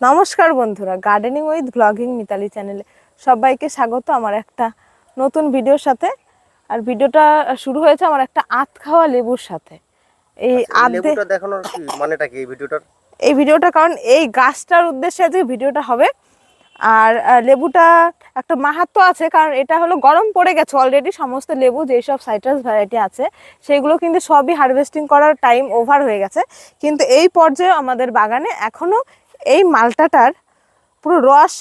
নমস্কার বন্ধুরা gardening with blogging Mitali চ্যানেলে সবাইকে স্বাগত আমার একটা নতুন ভিডিওর সাথে। আর ভিডিওটা শুরু হয়েছে আমার একটা আত খাওয়া লেবুর সাথে। এই আচ্ছা, এই লেবুটা দেখানোর মানেটা কি এই ভিডিওটার? এই ভিডিওটা কারণ এই গাছটার উদ্দেশ্যে যে ভিডিওটা হবে আর লেবুটা একটা মাহাত্ম আছে কারণ এটা হলো গরম পড়ে গেছে অলরেডি সমস্ত লেবু যেসব সাইট্রাস ভ্যারাইটি আছে সেগুলো কিন্তু সবই হারভেস্টিং করার টাইম ওভার হয়ে গেছে। কিন্তু এই পর্যায়ে আমাদের বাগানে এখনও এই মালটাটার পুরো রস,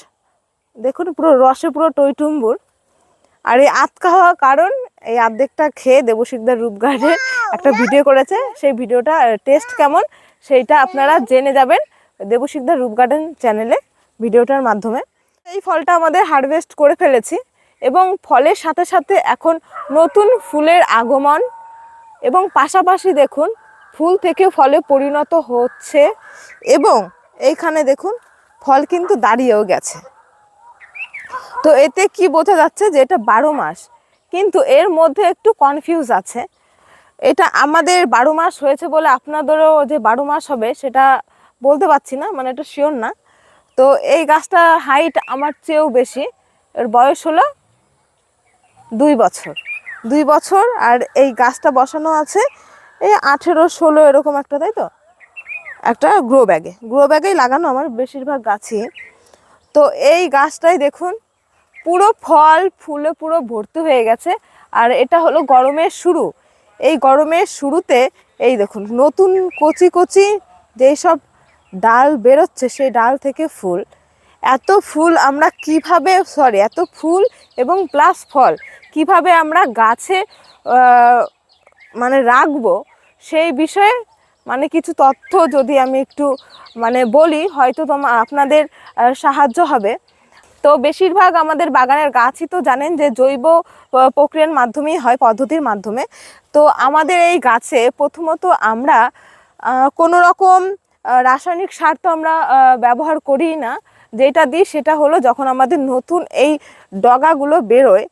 দেখুন পুরো রসে পুরো টইটুম্বুর। আর এই আতকা হওয়ার কারণ এই আর্ধেকটা খেয়ে দেবশিকদার রূপ গার্ডের একটা ভিডিও করেছে। সেই ভিডিওটা টেস্ট কেমন সেইটা আপনারা জেনে যাবেন দেবশিকদার রূপ গার্ডেন চ্যানেলে ভিডিওটার মাধ্যমে। এই ফলটা আমাদের হারভেস্ট করে ফেলেছি এবং ফলের সাথে সাথে এখন নতুন ফুলের আগমন এবং পাশাপাশি দেখুন, ফুল থেকে ফলে পরিণত হচ্ছে এবং এইখানে দেখুন, ফল কিন্তু দাঁড়িয়েও গেছে। তো এতে কি বোঝা যাচ্ছে যে এটা বারো মাস, কিন্তু এর মধ্যে একটু কনফিউজ আছে। এটা আমাদের বারো মাস হয়েছে বলে আপনাদেরও যে বারো মাস হবে সেটা বলতে পারছি না মানে এটা শিওর না। তো এই গাছটা হাইট আমার চেয়েও বেশি, এর বয়স হলো দুই বছর। দুই বছর আর এই গাছটা বসানো আছে, এই আঠেরো, ষোলো এরকম একটা, তাই তো? একটা গ্রো ব্যাগে গ্রো ব্যাগেই লাগানো আমার বেশিরভাগ গাছই। তো এই গাছটাই দেখুন, পুরো ফল, ফুলে পুরো ভর্তি হয়ে গেছে। আর এটা হলো গরমের শুরু। এই গরমের শুরুতে এই দেখুন, নতুন কচি কচি যেই সব ডাল বেরোচ্ছে সেই ডাল থেকে ফুল। এত ফুল আমরা কীভাবে সরি এত ফুল এবং প্লাস ফল কীভাবে আমরা গাছে মানে রাখব সেই বিষয়ে মানে কিছু তথ্য যদি আমি একটু মানে বলি, হয়তো তোমা, আপনাদের সাহায্য হবে। তো বেশিরভাগ আমাদের বাগানের গাছই তো জানেন যে জৈব প্রক্রিয়ার মাধ্যমেই হয়, পদ্ধতির মাধ্যমে। তো আমাদের এই গাছে প্রথমত আমরা কোনো রকম রাসায়নিক সার তো আমরা ব্যবহার করি না। যেটা দিই সেটা হলো যখন আমাদের নতুন এই ডগাগুলো বেরোয়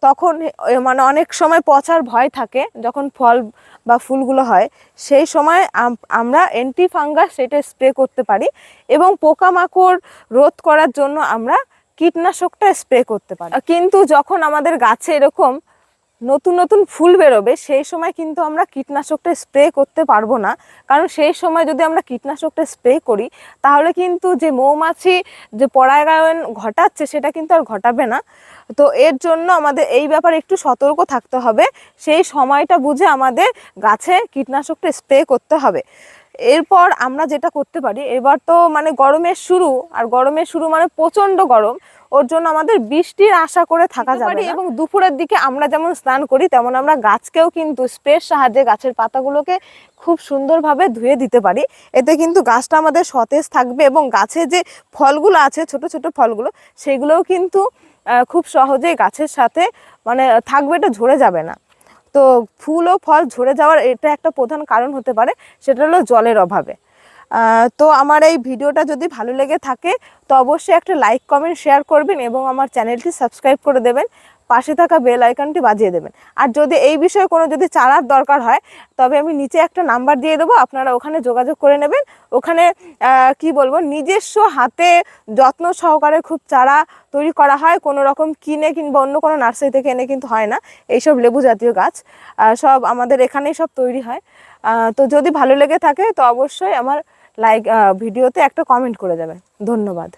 তখন মানে অনেক সময় পচার ভয় থাকে যখন ফল বা ফুলগুলো হয়। সেই সময় আম- আমরা অ্যান্টি ফাঙ্গাস সেটা স্প্রে করতে পারি এবং পোকামাকড় রোধ করার জন্য আমরা কীটনাশকটা স্প্রে করতে পারি। কিন্তু যখন আমাদের গাছে এরকম নতুন নতুন ফুল বেরোবে, সেই সময় কিন্তু আমরা কীটনাশকটা স্প্রে করতে পারব না। কারণ সেই সময় যদি আমরা কীটনাশকটা স্প্রে করি, তাহলে কিন্তু যে মৌমাছি, যে পরাগায়ন ঘটাচ্ছে, সেটা কিন্তু আর ঘটাবে না। তো এর জন্য আমাদের এই ব্যাপারে একটু সতর্ক থাকতে হবে। সেই সময়টা বুঝে আমাদের গাছে কীটনাশকটা স্প্রে করতে হবে। এরপর আমরা যেটা করতে পারি এবার তো মানে গরমের শুরু আর গরমের শুরু মানে প্রচণ্ড গরম ওর জন্য আমাদের বৃষ্টির আশা করে থাকা যাবে। এবং দুপুরের দিকে আমরা যেমন স্নান করি তেমন আমরা গাছকেও কিন্তু স্প্রের সাহায্যে গাছের পাতাগুলোকে খুব সুন্দরভাবে ধুয়ে দিতে পারি এতে কিন্তু গাছটা আমাদের সতেজ থাকবে এবং গাছে যে ফলগুলো আছে ছোট ছোট ফলগুলো সেগুলোও কিন্তু খুব সহজেই গাছের সাথে মানে থাকবে এটা ঝরে যাবে না তো ফুল ও ফল ঝরে যাওয়ার এটা একটা প্রধান কারণ হতে পারে, সেটা হলো জলের অভাবে। তো আমার এই ভিডিওটা যদি ভালো লেগে থাকে, তো অবশ্যই একটা লাইক কমেন্ট শেয়ার করবেন এবং আমার চ্যানেলটি সাবস্ক্রাইব করে দেবেন। পাশে থাকা বেল আইকনটি বাজিয়ে দেবেন। আর যদি এই বিষয়ে কোনো যদি চারার দরকার হয়, তবে আমি নিচে একটা নাম্বার দিয়ে দেবো, আপনারা ওখানে যোগাযোগ করে নেবেন। ওখানে কি বলব, নিজস্ব হাতে যত্ন সহকারে খুব চারা তৈরি করা হয়। কোনো রকম কিনে কিংবা অন্য কোনো নার্সারি থেকে এনে কিন্তু হয় না। এইসব লেবু জাতীয় গাছ সব আমাদের এখানেই সব তৈরি হয়। তো যদি ভালো লেগে থাকে, তো অবশ্যই আমার লাইক ভিডিওতে একটা কমেন্ট করে যাবেন। ধন্যবাদ।